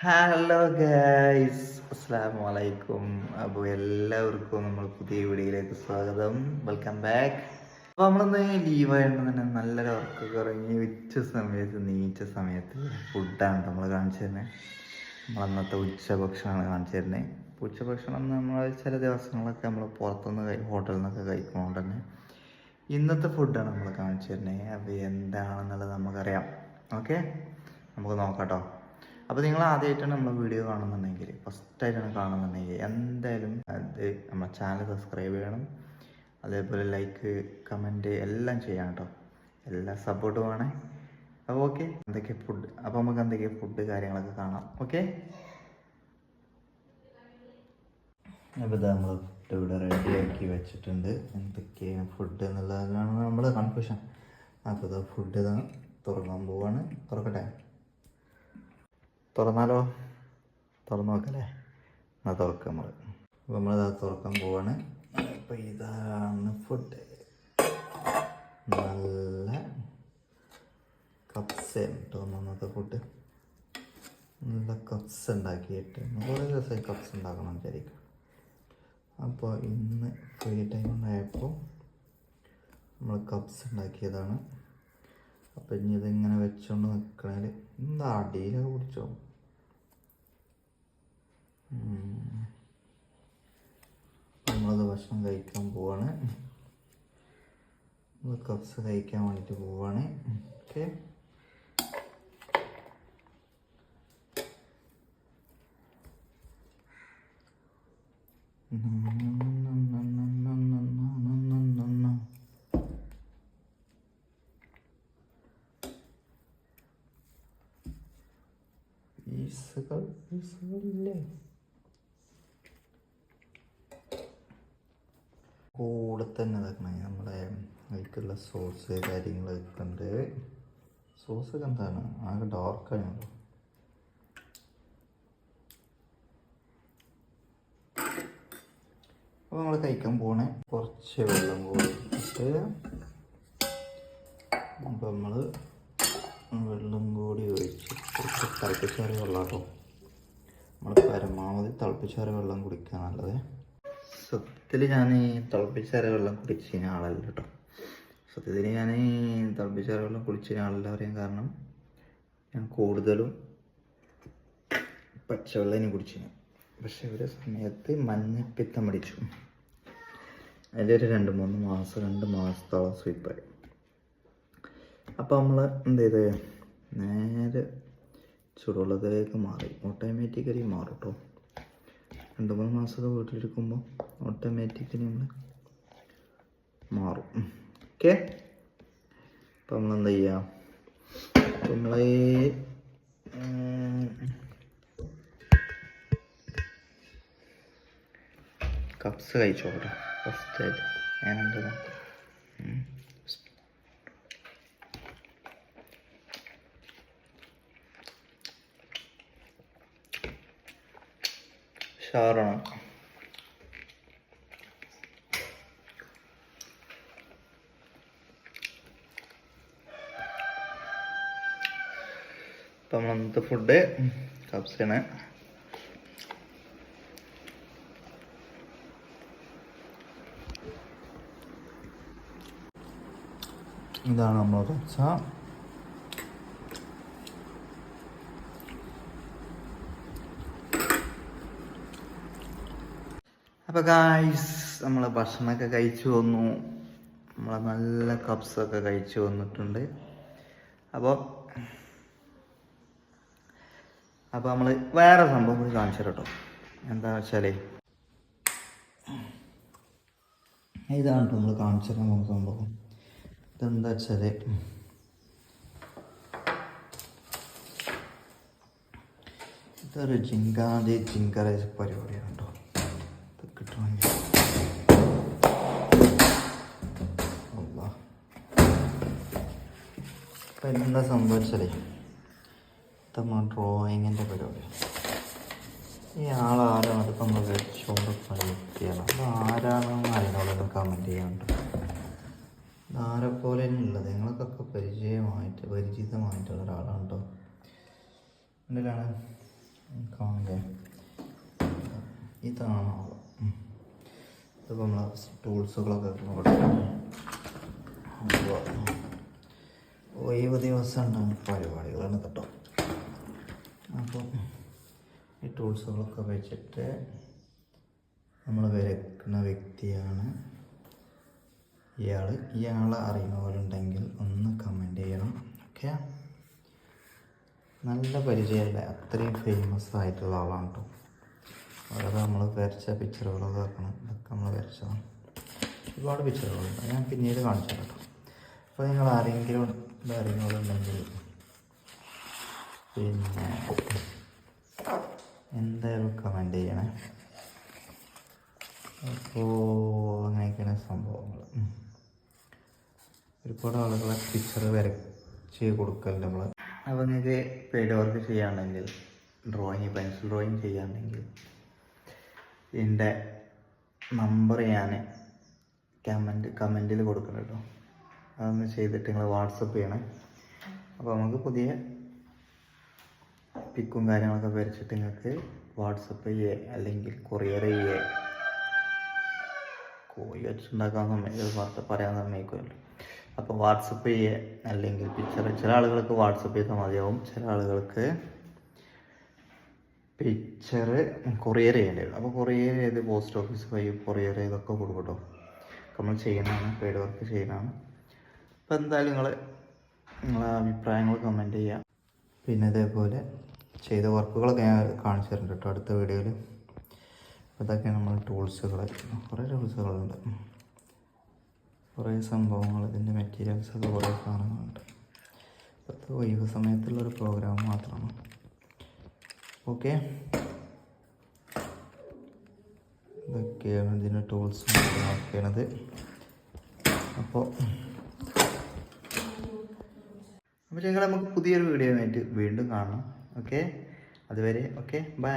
Hello guys അസ്സാം വലൈക്കും അപ്പോൾ എല്ലാവർക്കും നമ്മൾ പുതിയ വീഡിയോയിലേക്ക് സ്വാഗതം. വെൽക്കം ബാക്ക് അപ്പോൾ നമ്മളിന്ന് ലീവായിട്ട് തന്നെ നല്ലൊരു വർക്ക് ഇറങ്ങി ഉച്ച സമയത്ത് നീച്ച സമയത്ത് ഫുഡാണ് നമ്മൾ കാണിച്ചു തരുന്നത് നമ്മളന്നത്തെ ഉച്ച ഉച്ചഭക്ഷണമാണ് കാണിച്ചു തരുന്നത് ഉച്ചഭക്ഷണം നമ്മൾ ചില ദിവസങ്ങളൊക്കെ നമ്മൾ പുറത്തുനിന്ന് ഹോട്ടലിൽ നിന്നൊക്കെ കഴിക്കുന്നതുകൊണ്ട് തന്നെ ഇന്നത്തെ ഫുഡാണ് നമ്മൾ കാണിച്ചു തരുന്നത് അപ്പോൾ എന്താണെന്നുള്ളത് നമുക്കറിയാം. ഓക്കെ നമുക്ക് നോക്കാം കേട്ടോ. അപ്പോൾ നിങ്ങൾ ആദ്യമായിട്ടാണ് നമ്മൾ വീഡിയോ കാണുന്നുണ്ടെങ്കിൽ ഫസ്റ്റായിട്ടാണ് കാണുന്നുണ്ടെങ്കിൽ എന്തായാലും അത് നമ്മുടെ ചാനൽ സബ്സ്ക്രൈബ് ചെയ്യണം. അതേപോലെ ലൈക്ക് കമന്റ് എല്ലാം ചെയ്യണം കേട്ടോ എല്ലാ സപ്പോർട്ടും വേണേ അപ്പോൾ ഓക്കെ എന്തൊക്കെ ഫുഡ് അപ്പോൾ നമുക്ക് എന്തൊക്കെ ഫുഡ് കാര്യങ്ങളൊക്കെ കാണാം. ഓക്കെ അപ്പോൾ ഇതാ നമ്മൾ ഫുഡ് ഇവിടെ റെഡിയാക്കി വെച്ചിട്ടുണ്ട്. എന്തൊക്കെയാണ് ഫുഡ് എന്നുള്ളതാണ് നമ്മൾ കൺഫ്യൂഷൻ അപ്പോൾ ഫുഡ് ഇതാ തുറക്കാൻ പോവാണ്. തുറക്കട്ടെ? തുറന്നാലോ? തുറന്നു നോക്കല്ലേ എന്നാൽ തുറക്കാം നമ്മൾ അപ്പോൾ നമ്മളിതാ തുറക്കാൻ പോവാണ്. അപ്പോൾ ഇതാണ് ഫുഡ് നല്ല കപ്സ് ഒന്നാമത്തെ ഫുഡ് നല്ല കപ്സ് ഉണ്ടാക്കിയിട്ട്. കുറേ ദിവസമായി കപ്സ് ഉണ്ടാക്കണം വിചാരിക്കും അപ്പോൾ ഇന്ന് ഫ്രീ ടൈം ഉണ്ടായപ്പോൾ നമ്മൾ കപ്സ് ഉണ്ടാക്കിയതാണ്. അപ്പം ഇനി ഇതിങ്ങനെ വെച്ചോണ്ട് നിൽക്കണേൽ എന്താ അടിയിലൊക്കെ പിടിച്ചോ. നമ്മളത് ഭക്ഷണം കഴിക്കാൻ പോവാണ്. നമ്മൾ കപ്സ് കഴിക്കാൻ വേണ്ടിയിട്ട് പോവാണ്. ഓക്കെ. പീസുകൾ പീസുകളില്ലേ കൂടെ തന്നെ ഇതാക്കണേ നമ്മുടെ അതിലേക്കുള്ള സോസ് കാര്യങ്ങളൊക്കെ ഉണ്ട് സോസ് ഒക്കെ എന്താണ്? ആകെ ഡാർക്കാണല്ലോ അപ്പോൾ നമ്മൾ കഴിക്കാൻ പോണേ. കുറച്ച് വെള്ളം കൂടി ഇട്ടിട്ട് നമ്മൾ വെള്ളം കൂടി ഒഴിച്ച് കുറച്ച് തിളപ്പിച്ചാറിയ വെള്ളം കേട്ടോ നമ്മൾ പരമാവധി തിളപ്പിച്ചാറിയ വെള്ളം കുടിക്കുക നല്ലത്. സത്യത്തിൽ ഞാൻ തിളപ്പിച്ചാറിയ വെള്ളം കുടിച്ച ആളല്ല കേട്ടോ സത്യത്തിൽ ഞാൻ തിളപ്പിച്ചാറിയ വെള്ളം കുടിച്ച ആളല്ല പറയാൻ കാരണം ഞാൻ കൂടുതലും പച്ചവെള്ളം കുടിച്ചിന്. പക്ഷെ ഒരു സമയത്ത് മഞ്ഞപ്പിത്തം പിടിച്ചു. അതിന്റെ ഒരു രണ്ട് മൂന്ന് മാസം രണ്ട് മാസത്തോളം സ്വീപ്പായി അപ്പോൾ നമ്മൾ എന്ത് ചെയ്ത് നേരെ ചുടുവെള്ളത്തിലേക്ക് മാറി. ഓട്ടോമാറ്റിക്കലി മാറും കേട്ടോ രണ്ട് മൂന്ന് മാസമൊക്കെ വീട്ടിലിരിക്കുമ്പോൾ ഓട്ടോമാറ്റിക്കലി നമ്മൾ മാറും. ഓക്കെ അപ്പം നമ്മൾ എന്താ ചെയ്യുക നമ്മൾ കപ്സ് കഴിച്ചോട്ടെ ഫസ്റ്റായിട്ട് ഞാനെന്താ ഷാറാണ് അപ്പം നമ്മളന്നത്തെ ഫുഡ് കപ്സാണ് ഇതാണ് നമ്മളെ കപ്സ അപ്പോൾ ഗായ്സ് നമ്മൾ ഭക്ഷണമൊക്കെ കഴിച്ചു വന്നു. നമ്മളെ നല്ല കപ്സൊക്കെ കഴിച്ചു വന്നിട്ടുണ്ട്. അപ്പോൾ അപ്പോൾ നമ്മൾ വേറെ സംഭവം കൂടി കാണിച്ചു കേട്ടോ എന്താ വെച്ചാലേ ഇതാണ് കേട്ടോ നമ്മൾ കാണിച്ചു തരാൻ പോകുന്ന സംഭവം. ഇതെന്താ വെച്ചാൽ ഇതൊരു ജിങ്കാതെ ജിങ്കറ പരിപാടിയാണ് കേട്ടോ ഇപ്പം എന്താ സംഭവിച്ചാലേ നമ്മൾ ഡ്രോയിങ്ങിന്റെ പരിപാടി? ഈ ആളാരാണ് അതിപ്പോൾ നമ്മൾ വെച്ചുകൊണ്ട് പണിയാണ് അത് ആരാണെന്ന് അതിനോടൊന്ന് കമന്റ് ചെയ്യാനുണ്ട്. ആരെ പോലെ ഉള്ളത് നിങ്ങൾക്കൊക്കെ പരിചയമായിട്ട് പരിചിതമായിട്ടുള്ള ഒരാളാണ് കേട്ടോ. എന്തിനാണ് കാണില്ലേ ഇതാണ് ആൾ ഇതിപ്പോൾ നമ്മൾ ടൂൾസുകളൊക്കെ അപ്പോൾ ഒഴിവ് ദിവസം പരിപാടികളാണ് കേട്ടോ. അപ്പോൾ ഈ ടൂൾസുകളൊക്കെ വെച്ചിട്ട് നമ്മൾ വരക്കുന്ന വ്യക്തിയാണ് ഇയാൾ ഇയാളെ അറിയുന്നവരുണ്ടെങ്കിൽ ഒന്ന് കമന്റ് ചെയ്യണം. ഓക്കെ നല്ല പരിചയമല്ല അത്രയും ഫേമസ് ആയിട്ടുള്ള ആളാണ് കേട്ടോ. അതൊക്കെ നമ്മൾ വരച്ച പിക്ചറുകളൊക്കെ വെക്കണം. ഇതൊക്കെ നമ്മൾ വരച്ചതാണ്. ഒരുപാട് പിക്ചറുകളുണ്ട് ഞാൻ പിന്നീട് കാണിച്ചു കേട്ടോ. അപ്പോൾ നിങ്ങൾ ആരെങ്കിലും അറിയുന്നവരുണ്ടെങ്കിൽ പിന്നെ എന്തായാലും കമന്റ് ചെയ്യണേ? അപ്പോൾ അങ്ങനെയൊക്കെയാണ് സംഭവങ്ങൾ ഒരുപാട് ആളുകളെ പിക്ചർ വരച്ച് കൊടുക്കലുണ്ട് നമ്മൾ അപ്പോൾ നിങ്ങൾക്ക് പെയ്ഡ് വർക്ക് ചെയ്യുകയാണെങ്കിൽ ഡ്രോയിങ് പെൻസിൽ ഡ്രോയിങ് ചെയ്യുകയാണെങ്കിൽ എന്റെ നമ്പർ ഞാൻ കമന്റ് കമന്റിൽ കൊടുക്കണം കേട്ടോ അതൊന്ന് ചെയ്തിട്ട് നിങ്ങൾ വാട്സപ്പ് ചെയ്യണേ. അപ്പോൾ നമുക്ക് പുതിയ പിക്കും കാര്യങ്ങളൊക്കെ വരച്ചിട്ട് നിങ്ങൾക്ക് വാട്സപ്പ് ചെയ്യേ അല്ലെങ്കിൽ കൊറിയർ ചെയ്യേ. കോഴി വെച്ചുണ്ടാക്കാൻ സമയത്ത് വാർത്ത പറയാൻ സമ്മതിക്കുമല്ലോ അപ്പോൾ വാട്സപ്പ് ചെയ്യേ അല്ലെങ്കിൽ പിക്ചർ ചില ആളുകൾക്ക് വാട്സപ്പ് ചെയ്താൽ മതിയാവും. ചില ആളുകൾക്ക് പിക്ചർ കൊറിയർ ചെയ്യേണ്ടി വരും. അപ്പോൾ കൊറിയർ ചെയ്ത് പോസ്റ്റ് ഓഫീസ് വഴി കൊറിയർ ചെയ്തൊക്കെ കൊടുക്കും കേട്ടോ നമ്മൾ ചെയ്യുന്നതാണ് പെയ്ഡ് വർക്ക് ചെയ്യണതാണ് അപ്പോൾ എന്തായാലും നിങ്ങൾ നിങ്ങളെ അഭിപ്രായങ്ങൾ കമന്റ് ചെയ്യുക പിന്നെ ഇതേപോലെ ചെയ്ത വർക്കുകളൊക്കെ ഞാൻ കാണിച്ചു തരുന്നുണ്ട് കേട്ടോ അടുത്ത വീഡിയോയിൽ അപ്പോൾ നമ്മൾ ടൂൾസുകൾ കുറേ ടൂൾസുകളുണ്ട് കുറേ സംഭവങ്ങൾ ഇതിന്റെ മെറ്റീരിയൽസൊക്കെ കുറേ സാധനങ്ങളുണ്ട് അത് ഒഴിവ് സമയത്തുള്ളൊരു പ്രോഗ്രാം മാത്രമാണ്. ഓക്കെ ഇതൊക്കെയാണ് ഇതിന്റെ ടൂൾസ് നോക്കിയത് അപ്പോൾ അപ്പോൾ ഞങ്ങൾ നമുക്ക് പുതിയൊരു വീഡിയോ ആയിട്ട് വീണ്ടും കാണാം ഓക്കെ അതുവരെ ഓക്കെ ബൈ